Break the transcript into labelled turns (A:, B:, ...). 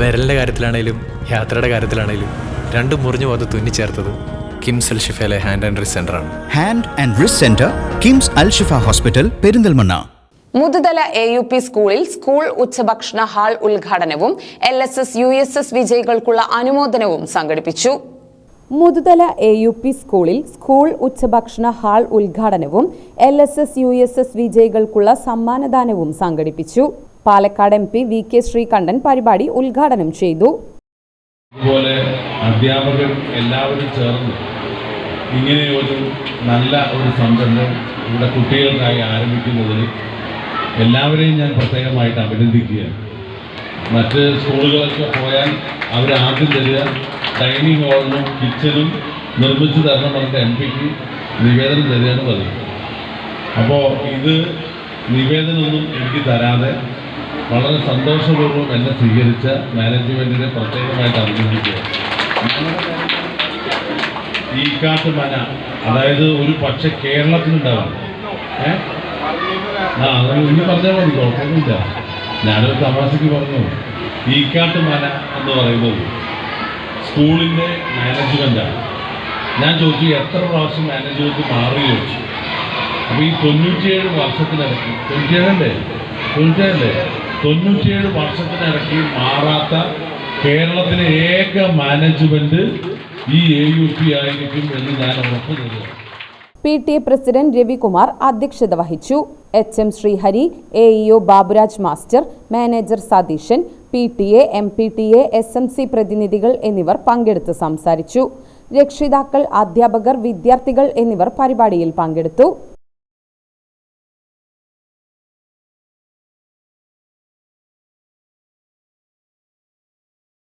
A: വിരലിന്റെ കാര്യത്തിലാണേലും യാത്രയുടെ കാര്യത്തിലാണേലും രണ്ടും മുറിഞ്ഞു പോകാതെ തുന്നിച്ചേർത്തത് കിംസ് അൽ ഷിഫയിലെ ഹാൻഡ് ആൻഡ് റിസ് ആണ്.
B: Hand and wrist centre KIMS Al Shifa hospital Perinthalmanna.
C: Muthuthala A U P സ്കൂളിൽ സ്കൂൾ ഉച്ചഭക്ഷണ ഹാൾ ഉദ്ഘാടനവും L S S U S S വിജയികൾക്കുള്ള അനുമോദനവും സംഘടിപ്പിച്ചു.
D: മുതുതല എ യു പി സ്കൂളിൽ സ്കൂൾ ഉച്ചഭക്ഷണ ഹാൾ ഉദ്ഘാടനവും L S S U S S വിജയികൾക്കുള്ള സമ്മാനദാനവും സംഘടിപ്പിച്ചു. Palakkad M P V K Sreekandan പരിപാടി ഉദ്ഘാടനം ചെയ്തു.
E: അതുപോലെ അധ്യാപകർ എല്ലാവരും ചേർന്ന് ഇങ്ങനെ ഒരു നല്ല ഒരു സംരംഭം ഇവിടെ കുട്ടികൾക്കായി ആരംഭിക്കുന്നതിന് എല്ലാവരെയും ഞാൻ പ്രത്യേകമായിട്ട് അഭിനന്ദിക്കുകയാണ് മറ്റ് സ്കൂളുകളൊക്കെ പോയാൽ അവർ ആദ്യം തരിക. ഡൈനിങ് ഹാളിനും കിച്ചനും നിർമ്മിച്ചു തരണം പറഞ്ഞ എം പിക്ക് നിവേദനം തരികയാണ് പതിവ്. അപ്പോൾ ഇത് നിവേദനമൊന്നും എനിക്ക് തരാതെ വളരെ സന്തോഷപൂർവം എന്നെ സ്വീകരിച്ച മാനേജ്മെന്റിനെ പ്രത്യേകമായിട്ട് അഭിനന്ദിക്കുക. ഈ കാട്ട് മന അതായത് ഒരു പക്ഷെ കേരളത്തിലുണ്ടാവും ഏ? ആ ഇനി പറഞ്ഞാൽ മതി കുഴപ്പമൊന്നുമില്ല. ഞാനൊരു തമാശക്ക് പറഞ്ഞു. ഈ കാട്ട് മന എന്ന് പറയുന്നത് സ്കൂളിന്റെ മാനേജ്മെന്റാണ് ഞാൻ ചോദിച്ചു എത്ര പ്രാവശ്യം മാനേജ്മെന്റ് മാറി? ചോദിച്ചു. അപ്പോൾ ഈ തൊണ്ണൂറ്റിയേഴ് വർഷത്തിനിടയ്ക്ക് തൊണ്ണൂറ്റിയേഴല്ലേ? തൊണ്ണൂറ്റിയേഴല്ലേ? തൊണ്ണൂറ്റിയേഴ് വർഷത്തിനിടയ്ക്ക് മാറാത്ത കേരളത്തിലെ ഏക മാനേജ്മെന്റ് ഈ എ യു പി ആയിരിക്കും എന്ന് ഞാൻ ഉറപ്പു നൽകുന്നു
D: P T A president Ravikumar അധ്യക്ഷത വഹിച്ചു. H M Srihari A EO Baburaj master manager Satheesan P T A M P T A S M C പ്രതിനിധികൾ എന്നിവർ പങ്കെടുത്ത് സംസാരിച്ചു. രക്ഷിതാക്കൾ അധ്യാപകർ വിദ്യാർത്ഥികൾ എന്നിവർ പരിപാടിയിൽ പങ്കെടുത്തു.